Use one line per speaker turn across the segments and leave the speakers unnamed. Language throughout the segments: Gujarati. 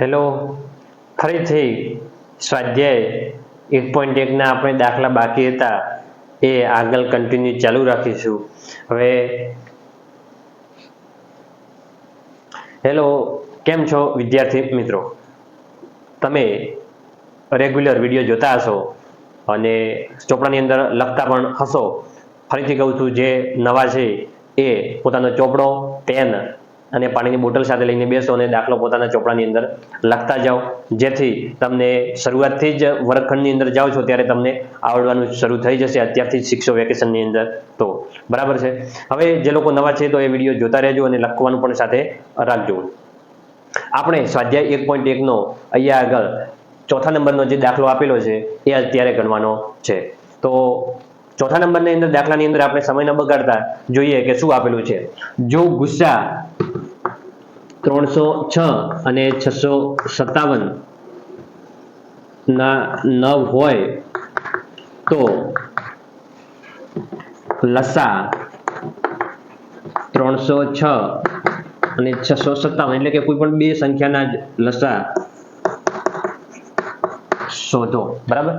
હેલો. ફરીથી સ્વાધ્યાય એક પોઈન્ટ એકના આપણે દાખલા બાકી હતા. એ આગળ કન્ટિન્યુ ચાલુ રાખીશું. હવે હેલો, કેમ છો વિદ્યાર્થી મિત્રો? તમે રેગ્યુલર વીડિયો જોતા હશો અને ચોપડાની અંદર લખતા પણ હશો. ફરીથી કહું છું, જે નવા છે એ પોતાનો ચોપડો પેન અને પાણીની બોટલ સાથે લઈને બેસો અને દાખલો પોતાના ચોપડાની અંદર લખતા જાઓ. જેથી તમને શરૂઆતથી જ વર્ગખંડની અંદર જાઓ છો ત્યારે તમને આવડવાનું શરૂ થઈ જશે. અત્યારથી શિક્ષો વેકેશનની અંદર તો. બરાબર છે? હવે જે લોકો નવા છે તો એ વીડિયો જોતા રહેજો અને લખવાનું પણ સાથે રાખજો. આપણે સ્વાધ્યાય એક પોઈન્ટ એકનો અહીંયા આગળ ચોથા નંબરનો જે દાખલો આપેલો છે એ અત્યારે ગણવાનો છે. તો ચોથા નંબરની અંદર દાખલાની અંદર આપણે સમય ન બગાડતા જોઈએ કે શું આપેલું છે. જો ગુસ્સા ત્રણસો છ અને છસો સત્તાવન ના નવ હોય તો લસા ત્રણસો છ અને છસો સત્તાવન એટલે કે કોઈ પણ બે સંખ્યાના જ લસા શોધો. બરાબર?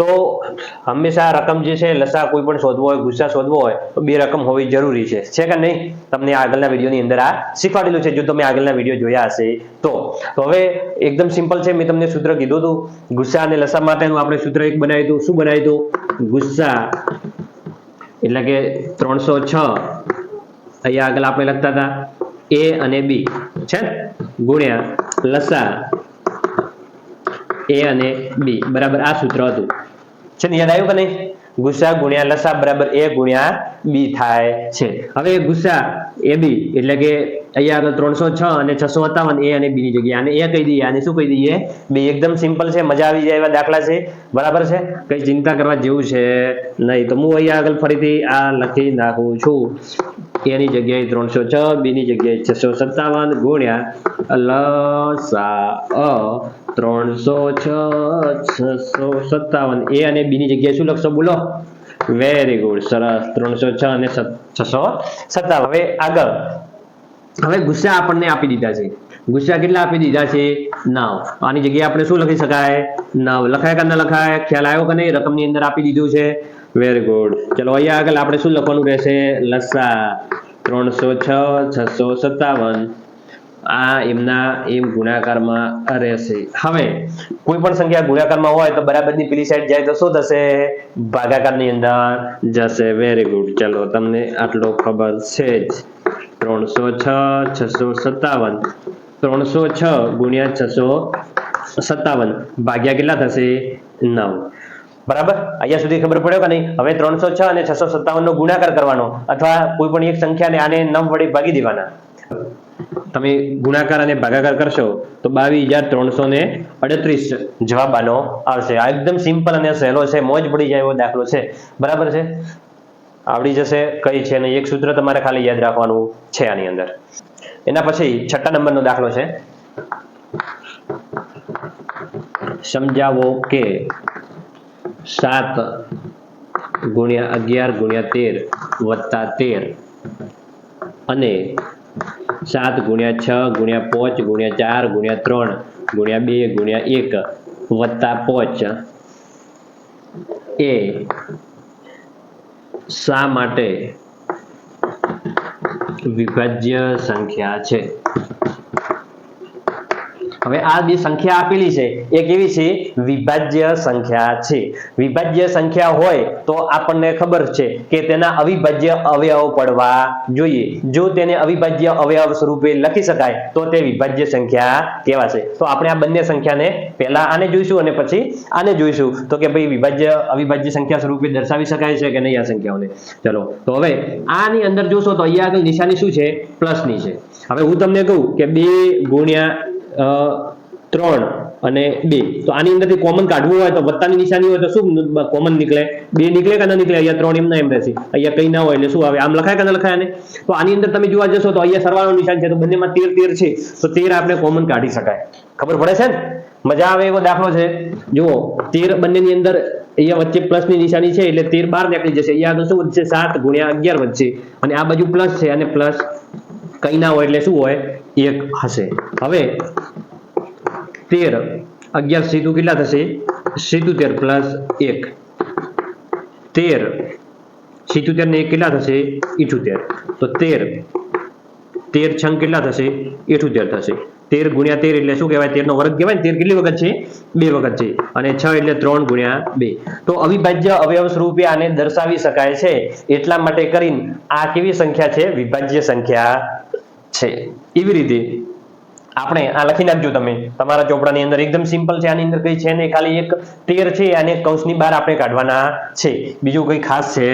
તો હંમેશા રકમ જે છે, લસા કોઈ પણ શોધવો હોય, ગુસ્સા શોધવો હોય, તો બે રકમ હોવી જરૂરી છે. છે કે નહીં? તમને આગળના વિડીયોની અંદર આ શીખવાડેલું છે, જો તમે આગળના વીડિયો જોયા હશે તો. હવે એકદમ સિમ્પલ છે, મેં તમને સૂત્ર કીધું હતું. ગુસ્સા અને લસા માટેનું આપણે સૂત્ર એક બનાવ્યું હતું. શું બનાવ્યું હતું? ગુસ્સા. એટલે કે ત્રણસો છ. અહીંયા આગળ આપણે લખતા હતા. એ અને બી. છે ગુણ્યા લસા. એ અને બી. બરાબર આ સૂત્ર હતું. છે ને યાદ આવ્યું કે નહીં? ગુસા ગુણ્યા લસા બરાબર એ ગુણ્યા બી થાય છે. હવે ગુસ્સા એ બી એટલે કે અહીંયા આગળ ત્રણસો છ અને છસો સત્તાવન એ અને બી ની જગ્યાએ. અને એ કહી દઈએ અને શું કહી દઈએ? બે એકદમ સિમ્પલ છે, મજા આવી જાય એવા દાખલા છે. બરાબર છે? કઈ ચિંતા કરવા જેવું છે નહીં. તો હું અહીંયા આગળ ફરીથી આ લખી નાખું છું. એની જગ્યાએ ત્રણસો છ, બીની જગ્યાએ છસો સત્તાવન ગુણ્યા લસા અ, ત્રણસો છ, છસો સત્તાવન. એ અને બીની જગ્યાએ શું લખશો બોલો? વેરી ગુડ સરસ. ત્રણસો છ અને છસો સત્તાવન. હવે આગળ. હવે ગુસ્સા આપણને આપી દીધા છે. ગુસ્સા કેટલા આપી દીધા છે? નવ. આની જગ્યાએ આપણે શું લખી શકાય? નવ. લખાય કે ન લખાય? ખ્યાલ આવ્યો કે નહીં? રકમની અંદર આપી દીધું છે. વેરી ગુડ ચલો, અહીંયા આગળ આપણે શું લખવાનું રહેશે? લસા ત્રણસો છ, છસો સત્તાવન. આ એમના એમ ગુણાકારમાં રહેશે. હવે, કોઈ પણ સંખ્યા ગુણાકારમાં હોય તો બરાબરની પેલી સાઈડ જાય તો શું થશે? ભાગાકારની અંદર જશે. વેરી ગુડ ચલો, તમને આટલો ખબર છે જ. ત્રણસો છ, છસો સત્તાવન. ત્રણસો છ ગુણ્યા છસો સત્તાવન. ભાગ્યા કેટલા થશે? નવ. બરાબર? અહીંયા સુધી ખબર પડ્યો કે નહીં? હવે ત્રણસો છ અને છસો સત્તાવનનો ગુણાકાર કરવાનો. અથવા કોઈ પણ એક સંખ્યાને આને નવ વડે ભાગી દેવાના. તમે ગુણાકાર અને ભાગાકાર કરશો, તો બાવીસ હજાર ત્રણસો ને અડત્રીસ જવાબ આનો આવશે. આ એકદમ સિમ્પલ અને સહેલો છે, મોજ પડી જાય એવો દાખલો છે. બરાબર છે? આવડી જશે, કઈ છે અને એક સૂત્ર તમારે ખાલી યાદ રાખવાનું છે આની અંદર. એના પછી છઠ્ઠા નંબરનો દાખલો છે. સમજાવો કે સાત ગુણ્યા અગિયાર ગુણ્યા તેર વત્તા તેર. અને સાત ગુણ્યા છ ગુણ્યા પાંચ ગુણ્યા ચાર ગુણ્યા ત્રણ ગુણ્યા બે ગુણ્યા એક વત્તા પાંચ. એ શા માટે વિભાજ્ય સંખ્યા છે? હવે આ બે સંખ્યા આપેલી છે એ કેવી છે, વિભાજ્ય સંખ્યા છે. વિભાજ્ય સંખ્યા હોય તો આપણને ખબર છે કે તેના અવિભાજ્ય અવયવ પડવા જોઈએ. જો તેને અવિભાજ્ય અવયવ સ્વરૂપે લખી શકાય, તો તે વિભાજ્ય સંખ્યા કહેવાશે. તો આપણે આ બંને સંખ્યાને પહેલા આને જોઈશું અને પછી આને જોઈશું. તો કે ભાઈ વિભાજ્ય, અવિભાજ્ય સંખ્યા સ્વરૂપે દર્શાવી શકાય છે કે નહીં આ સંખ્યાઓને? ચલો, તો હવે આની અંદર જોશો તો અહીંયા આગળ નિશાની શું છે? પ્લસની છે. હવે હું તમને કહું કે બે ગુણ્યા ત્રણ અને બે. તો આની અંદરથી કોમન કાઢવું હોય તો વત્તાની નિશાની હોય તો શું કોમન નીકળે? બે નીકળે કે ના નીકળે? અહીંયા ત્રણ એમ ના એમ રહેશે. અહીંયા કઈ ના હોય એટલે શું આવે? આમ લખાય કે ના લખાય ને તો આની અંદર તમે જોવા જશો તો અહીંયા સરવાળો નિશાન છે. તો બંનેમાં તેર તેર છે. તો તેર આપણે કોમન કાઢી શકાય. ખબર પડે છે ને? મજા આવે એવો દાખલો છે. જુઓ, તેર બંનેની અંદર અહીંયા વચ્ચે પ્લસની નિશાની છે એટલે તેર બાર નીકળી જશે. અહીંયા આગળ શું વધશે? સાત ગુણ્યા અગિયાર વધશે. અને આ બાજુ પ્લસ છે અને પ્લસ કઈ ના હોય એટલે શું હોય? એક હશે. હવે તેર, અગિયાર સીધું કેટલા થશે? સિત્તોતેર પ્લસ એક. તેર સિત્તોતેર ને એક કેટલા થશે? ઇઠોતેર. તો તેર તેર છંગ કેટલા થશે? ઇઠોતેર થશે. તેર ગુણ્યા તેર એટલે શું કહેવાય? તેરનો વર્ગ કહેવાય તેર કેટલી વખત છે? બે વખત છે. અને છ એટલે ત્રણ ગુણ્યા બે. તો અવિભાજ્ય અવયવ સ્વરૂપે આને દર્શાવી શકાય છે. એટલા માટે કરીને આ કેવી સંખ્યા છે? વિભાજ્ય સંખ્યા છે. એવી રીતે આપણે આ લખી નાખજો તમે. તમારા ચોપડાની અંદર એકદમ સિમ્પલ છે, આની અંદર કઈ છે ને ખાલી એક તેર છે અને કૌંસની બહાર આપણે કાઢવાના છે. બીજું કઈ ખાસ છે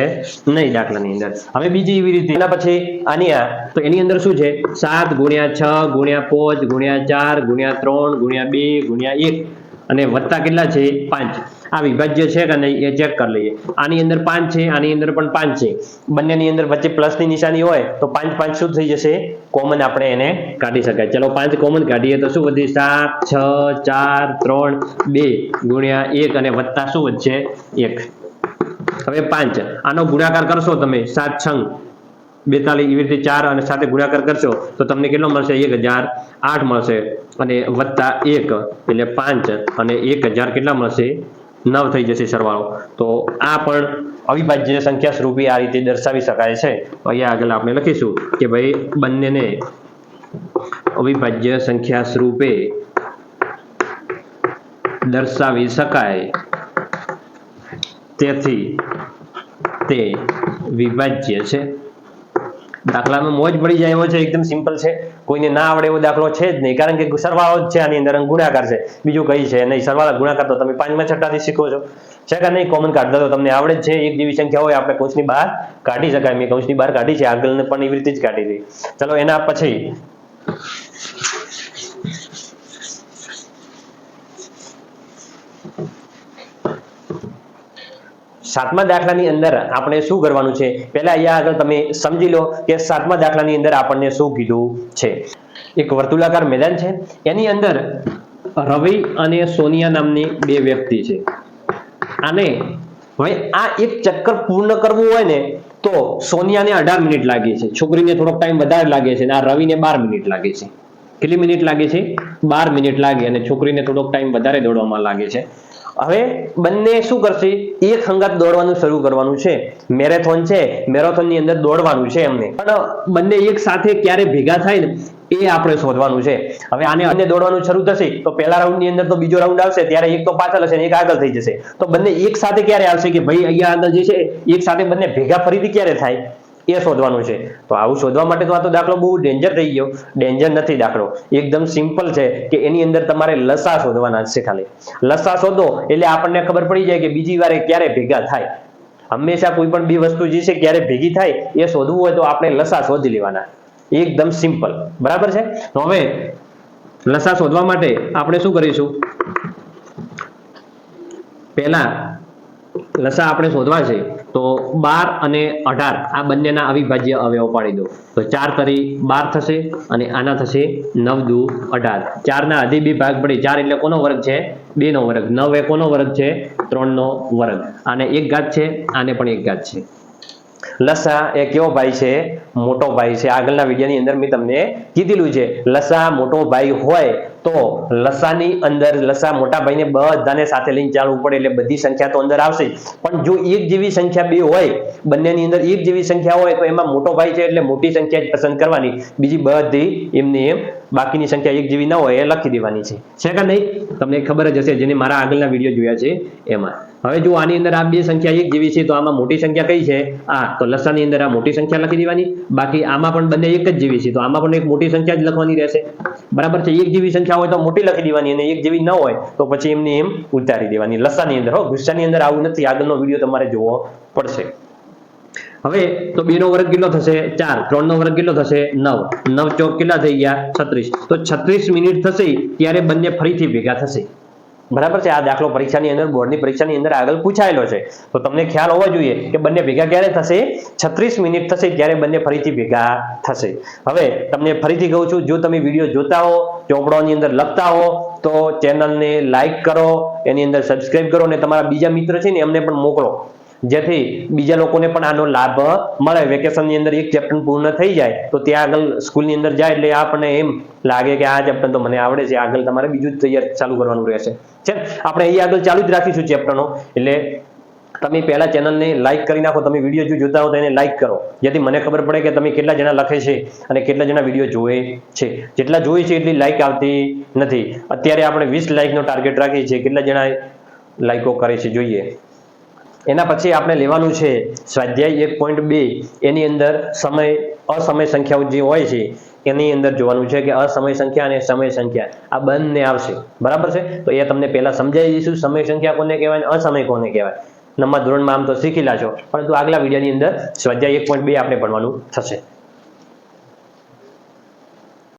નહીં દાખલાની અંદર. હવે બીજી એવી રીતે એના પછી આની આ, તો એની અંદર શું છે? સાત ગુણ્યા છ ગુણ્યા પાંચ ગુણ્યા ચાર ગુણ્યા ત્રણ ગુણ્યા બે ગુણ્યા એક. અને વત્તા કેટલા છે? પાંચ. આ વિભાજ્ય છે કે નહીં એ ચેક કરી લઈએ. આની અંદર પાંચ છે, આની અંદર પણ પાંચ છે. બંનેની અંદર વચ્ચે પ્લસની નિશાની હોય તો પાંચ પાંચ શું થઈ જશે? કોમન આપણે એને કાઢી શકાય. ચલો પાંચ કોમન કાઢીએ તો શું વધે સાત, છ, ચાર, ત્રણ, બે ગુણ્યા એક અને વત્તા શું વધશે? એક. હવે પાંચ. આનો ગુણાકાર કરશો તમે. સાત છંગ. બેતાલીસ એવી રીતે ચાર અને સાથે ગુણાકાર કરશો, તો તમને કેટલો મળશે? એક હજાર આઠ મળશે અને વત્તા એક એટલે પાંચ અને એક હજાર કેટલા મળશે? નવ થઈ જશે સરવાળો. તો આ પણ અવિભાજ્ય સંખ્યા સ્વરૂપે આ રીતે દર્શાવી શકાય છે. અહીંયા આગળ આપણે લખીશું કે ભાઈ બંનેને અવિભાજ્ય સંખ્યા સ્વરૂપે દર્શાવી શકાય. તેથી તે વિભાજ્ય છે. દાખલામાં મોજ પડી જાય એવો છે, એકદમ સિમ્પલ છે. કોઈને ના આવડે એવો દાખલો છે જ નહીં. કારણ કે સરવાળો જ છે આની અંદર ગુણાકાર છે. બીજું કઈ છે નહીં. સરવાળા, ગુણાકાર તો તમે પાંચમા, છઠ્ઠાથી શીખો છો. છે કે નહીં? કોમન કાઢતા તો તમને આવડે જ છે. એક જેવી સંખ્યા હોય, આપણે કૌંસની બહાર કાઢી શકાય. મેં કૌંસની બહાર કાઢી છે. આગળને પણ એવી રીતે જ કાઢી હતી ચલો, એના પછી સાતમા દાખલાની અંદર આપણે શું કરવાનું છે? પહેલા અહીંયા આગળ તમે સમજી લો કે સાતમા દાખલાની અંદર આપણને શું કીધું છે? એક વર્તુલાકાર મેદાન છે. એની અંદર રવિ અને સોનિયા નામની બે વ્યક્તિ છે. અને હવે આ એક ચક્કર પૂર્ણ કરવું હોય ને, તો સોનિયાને અઢાર મિનિટ લાગે છે. છોકરીને થોડોક ટાઈમ વધારે લાગે છે અને આ રવિને બાર મિનિટ લાગે છે. કેટલી મિનિટ લાગે છે? બાર મિનિટ લાગે અને છોકરીને થોડોક ટાઈમ વધારે દોડવામાં લાગે છે. હવે બંને શું કરશે? એક સંગત દોડવાનું શરૂ કરવાનું છે. મેરેથોન છે. મેરેથોનની અંદર દોડવાનું છે એમને. પણ બંને એક સાથે ક્યારે ભેગા થાય ને, એ આપણે શોધવાનું છે. હવે આને બંને દોડવાનું શરૂ થશે, તો પહેલા રાઉન્ડની અંદર તો બીજો રાઉન્ડ આવશે, ત્યારે એક તો પાછળ હશે એક આગળ થઈ જશે. તો બંને એક સાથે ક્યારે આવશે કે ભાઈ અહીંયા અંદર જે છે, એક સાથે બંને ભેગા ફરીથી ક્યારે થાય? એ શોધવાનું છે. તો આવું શોધવા માટે તો આ તો દાખલો બહુ ડેન્જર થઈ ગયો. ડેન્જર નથી દાખલો. એકદમ સિમ્પલ છે કે એની અંદર તમારે લસા શોધવાના છે ખાલી. લસા શોધો એટલે આપણને ખબર પડી જાય કે બીજી વારે ક્યારે ભેગા થાય. હંમેશા કોઈ પણ બે વસ્તુ જે છે ક્યારે ભેગી થાય એ શોધવું હોય તો આપણે લસા શોધી લેવાના. એકદમ સિમ્પલ બરાબર છે? હવે લસા શોધવા માટે આપણે શું કરીશું? પહેલા લસા આપણે શોધવા છે, તો બાર અને અઢાર, આ બંનેના અવિભાજ્ય અવયવ પાડી દો. તો ચાર તરી બાર થશે અને આના થશે નવ દુ અઢાર. ચારના અધી બે ભાગ પડે, ચાર એટલે કોનો વર્ગ છે? બે નો વર્ગ. નવ એ કોનો વર્ગ છે? ત્રણનો વર્ગ. આને એક ઘાત છે, આને પણ એક ઘાત છે. લસા એ કેવો ભાઈ છે? મોટો ભાઈ છે. આગળના વિડીયોની અંદર મેં તમને કીધેલું છે. લસા મોટો ભાઈ હોય તો લસાની અંદર લસા મોટા ભાઈને બધાને સાથે લઈને ચાલવું પડે એટલે બધી સંખ્યા તો અંદર આવશે પણ જો એક જેવી સંખ્યા બે હોય, બંનેની અંદર એક જેવી સંખ્યા હોય, તો એમાં મોટો ભાઈ છે એટલે મોટી સંખ્યા જ પસંદ કરવાની. બીજી બધી એમની એમ બાકીની સંખ્યા એક જેવી ના હોય એ લખી દેવાની છે. છે કે નહીં? તમને ખબર જ હશે જેને મારા આગળના વીડિયો જોયા છે એમાં. હવે જો આની અંદર આ બે સંખ્યા એક જેવી છે તો આમાં મોટી સંખ્યા કઈ છે? આ, તો લસાની અંદર આ મોટી સંખ્યા લખી દેવાની. બાકી આમાં પણ બંને એક જ જેવી છે તો આમાં પણ એક મોટી સંખ્યા જ લખવાની રહેશે. બરાબર છે? એક જેવી સંખ્યા હોય તો મોટી લખી દેવાની અને એક જેવી ન હોય તો પછી એમને એમ ઉતારી દેવાની. લસાની અંદર હો, ગુસ્સાની અંદર આવું નથી. આગળનો વીડિયો તમારે જોવો પડશે. હવે તો બે નો વર્ગ કેટલો થશે? ચાર. ત્રણ નો વર્ગ કેટલો થશે? નવ. નવ ચોક કેટલા થઈ ગયા? છત્રીસ. તો છત્રીસ મિનિટ થશે ત્યારે બંને ફરીથી ભેગા થશે. બરાબર છે? આ દાખલો પરીક્ષાની અંદર, બોર્ડની પરીક્ષાની અંદર આગળ પૂછાયેલો છે. તો તમને ખ્યાલ હોવો જોઈએ કે બંને ભેગા ક્યારે થશે? છત્રીસ મિનિટ થશે ત્યારે બંને ફરીથી ભેગા થશે. હવે તમને ફરીથી કહું છું, જો તમે વીડિયો જોતા હો ચોપડાની અંદર લખતા હો, તો ચેનલને લાઈક કરો, એની અંદર સબસ્ક્રાઇબ કરો અને તમારા બીજા મિત્ર છે ને એમને પણ મોકલો. જેથી બીજા લોકોને પણ આનો લાભ મળે. વેકેશનની અંદર એક ચેપ્ટર પૂર્ણ થઈ જાય, તો ત્યાં આગળ સ્કૂલની અંદર જાય એટલે આપણને એમ લાગે કે આ ચેપ્ટર તો મને આવડે છે, આગળ તમારે બીજું જ તૈયાર ચાલુ કરવાનું રહેશે. છે આપણે અહીં આગળ ચાલુ જ રાખીશું ચેપ્ટરનો એટલે તમે પહેલા ચેનલને લાઇક કરી નાખો, તમે વીડિયો જો જોતા હો તો એને લાઇક કરો. જેથી મને ખબર પડે કે તમે કેટલા જણા લખે છે અને કેટલા જણા વીડિયો જોવે છે. જેટલા જોવે છે એટલી લાઇક આવતી નથી. અત્યારે આપણે વીસ લાઇકનો ટાર્ગેટ રાખીએ છીએ. કેટલા જણા લાઇકો કરે છે, જોઈએ. એના પછી આપણે લેવાનું છે સ્વાધ્યાય એક પોઈન્ટ બે. એની અંદર સમય, અસમય સંખ્યાઓ જે હોય છે, એની અંદર જોવાનું છે કે અસમય સંખ્યા અને સમય સંખ્યા આ બંને આવશે. બરાબર છે? તો એ તમને પહેલા સમજાવી દઈશું સમય સંખ્યા કોને કહેવાય અસમય કોને કહેવાય? નંબર ધોરણમાં આમ તો શીખી છો પરંતુ આગલા વિડીયોની અંદર સ્વાધ્યાય એક પોઈન્ટ બે આપણે ભણવાનું થશે.